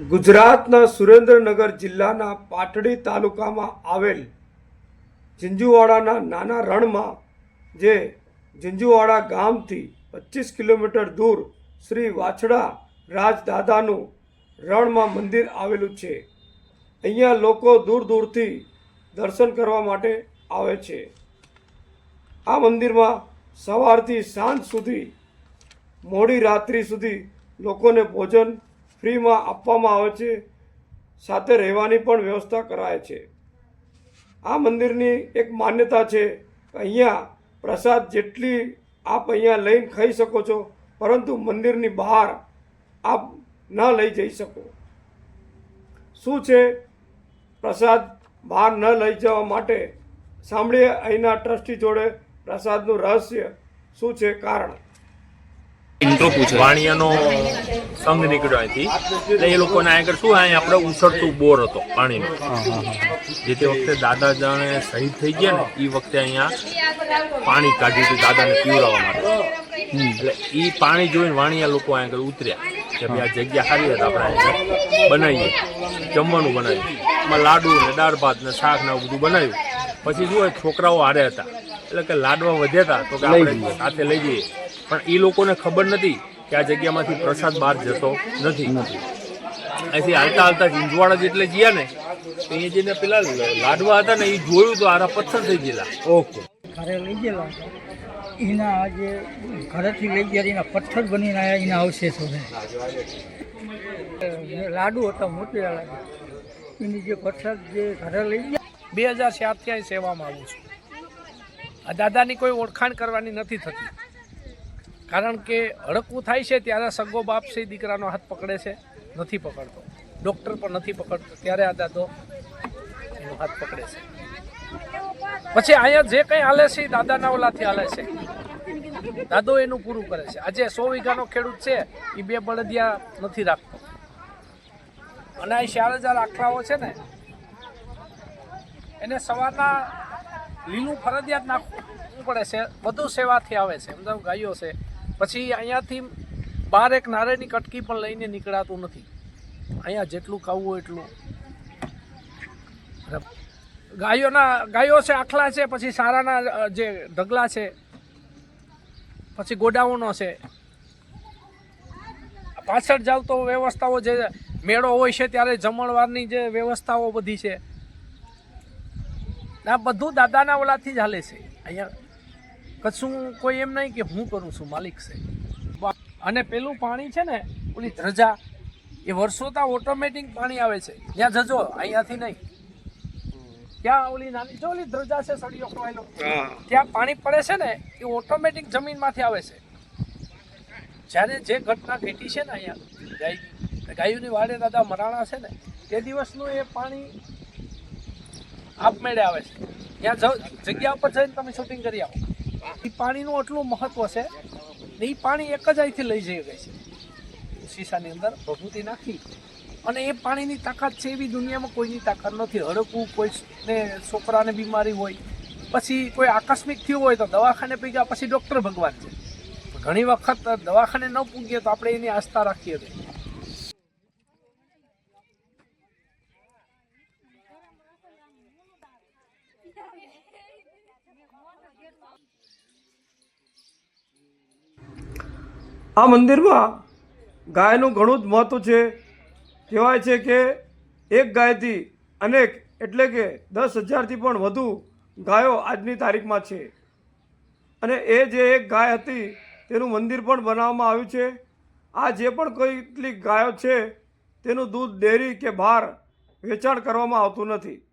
ગુજરાતના સુરેન્દ્રનગર જિલ્લાના પાટડી તાલુકામાં આવેલ ઝીંઝુવાડાના નાના રણમાં, જે ઝીંઝુવાડા ગામથી પચીસ કિલોમીટર દૂર શ્રી વાછડા રાજદાદાનું રણમાં મંદિર આવેલું છે. અહીંયા લોકો દૂર દૂરથી દર્શન કરવા માટે આવે છે. આ મંદિરમાં સવારથી સાંજ સુધી મોડી રાત્રિ સુધી લોકોને ભોજન ફ્રીમાં આપવામાં આવે છે, સાથે રહેવાની પણ વ્યવસ્થા કરાય છે. આ મંદિરની એક માન્યતા છે અહીંયા પ્રસાદ જેટલી આપ અહીંયા લઈને ખાઈ શકો છો, પરંતુ મંદિરની બહાર આપ ન લઈ જઈ શકો. શું છે પ્રસાદ બહાર ન લઈ જવા માટે? સાંભળીએ અહીંના ટ્રસ્ટી જોડે પ્રસાદનું રહસ્ય શું છે કારણ? ઇન્ટ્રો પૂછે. વાણિયાનો સંઘ નીકળ્યો અહીંથી. એટલે એ લોકોને આગળ શું અહીં આપણે ઉછળતું બોર હતો, પાણીનો. જે તે વખતે દાદા જાણે શહીદ થઈ ગયા ને એ વખતે અહીંયા પાણી કાઢ્યું હતું દાદાને પીવડાવવા માટે. એટલે એ પાણી જોઈને વાણિયા લોકો આગળ ઉતર્યા. કે ભાઈ આ જગ્યા સારી હતી આપણે અહીંયા બનાવીએ. જમવાનું બનાવ્યું એમાં લાડુ ને દાળ ભાત ને શાક ને બધું બનાવ્યું. પછી શું છોકરાઓ હારે હતા. એટલે કે લાડવા વધ્યા તો કે આપણે સાથે લઈ જઈએ. પણ એ લોકોને ખબર નથી કે આ જગ્યામાંથી પ્રસાદ બહાર જતો નથી. અહીંથી હાલતા હાલતા ઝીંઝવાડા જેટલે ગયા ને તો અહીંયા જઈને પેલા લાડવા હતા ને એ જોયું તો આરા પથ્થર થઈ ગયેલા. ઓકે. ઘરે લઈ ગયેલા. એના આજે ઘરેથી લઈ ગયા એના પથ્થર બનીને આવ્યા એના અવશેષો લાડુ હતા મોટી લાડુ એની જે પથ્થર જે ઘરે લઈ ગયા બે હજાર સાત અહીં સેવામાં આવું છું. આ દાદાની કોઈ ઓળખાણ કરવાની નથી થતી. કારણ કે હડકવું થાય છે ત્યારે સગો બાપ છે, દીકરાનો હાથ પકડે છે, નથી પકડતો. ડૉક્ટર પણ નથી પકડતો. ત્યારે આ દાદો એનો હાથ પકડે છે. પછી અહીંયા જે કંઈ હાલે છે, એ દાદાના ઓલાથી હાલે છે. દાદો એનું પૂરું કરે છે. આજે સો વીઘાનો ખેડૂત છે, એ બે બળદિયા નથી રાખતો. અને આ ચાર હજાર આખલાઓ છે ને, એને સવારના લીલું ફરજિયાત નાખવું પડે છે. બધું સેવાથી આવે છે. સમજાવ? ગાયો છે. પછી અહીંયાથી બહાર એક નારેની કટકી પણ લઈને નીકળાતું નથી. અહીંયા જેટલું ખાવું હોય એટલું. ગાયોના, ગાયો છે, આખલા છે, પછી સારાના જે ઢગલા છે, પછી ગોડાઉનો છે. પાછળ જાવ તો વ્યવસ્થાઓ જે મેળો હોય છે, ત્યારે જમણવારની જે વ્યવસ્થાઓ બધી છે. આ બધું દાદાના ઓલાથી જ હાલે છે. અહીંયા કશું કોઈ એમ નહીં કે હું કરું છું, માલિક છે. અને પેલું પાણી છે ને, ઓલી ધ્રજા એ વર્ષોતા ઓટોમેટિક પાણી આવે છે. ત્યાં જજો, અહીંયાથી નહીં. ત્યાં ઓલી નાની, જો ઓલી ધ્રજા છે સળિયો ખવાયેલો? ત્યાં પાણી પડે છે ને, એ ઓટોમેટિક જમીનમાંથી આવે છે. જ્યારે જે ઘટના ઘટી છે ને અહીંયા, ગાય ગાયોની વાડે દાદા મરાણા છે ને, તે દિવસનું એ પાણી આપમેળે આવે છે. ત્યાં જગ્યા ઉપર જઈને તમે શૂટિંગ કરી આવો. એ પાણીનું આટલું મહત્વ છે ને એ પાણી એક જ અહીંથી લઈ જઈ ગઈ છે. શીશાની અંદર ભભૂતિ નાખી. અને એ પાણીની તાકાત છે એવી દુનિયામાં કોઈની તાકાત નથી. હડકવું કોઈને છોકરાને બીમારી હોય, પછી કોઈ આકસ્મિક થયું હોય તો દવાખાને પગ્યા પછી ડૉક્ટર ભગવાન છે. ઘણી વખત દવાખાને ન પૂગીએ તો આપણે એની આસ્થા રાખીએ. છીએ આ મંદિરમાં ગાયનું ઘણું જ મહત્ત્વ છે. કહેવાય છે કે એક ગાયથી અનેક એટલે કે દસ હજારથી પણ વધુ ગાયો આજની તારીખમાં છે. અને એ જે એક ગાય હતી તેનું મંદિર પણ બનાવવામાં આવ્યું છે. આ જે પણ કેટલીક ગાયો છે તેનું દૂધ, ડેરી કે બહાર વેચાણ કરવામાં આવતું નથી.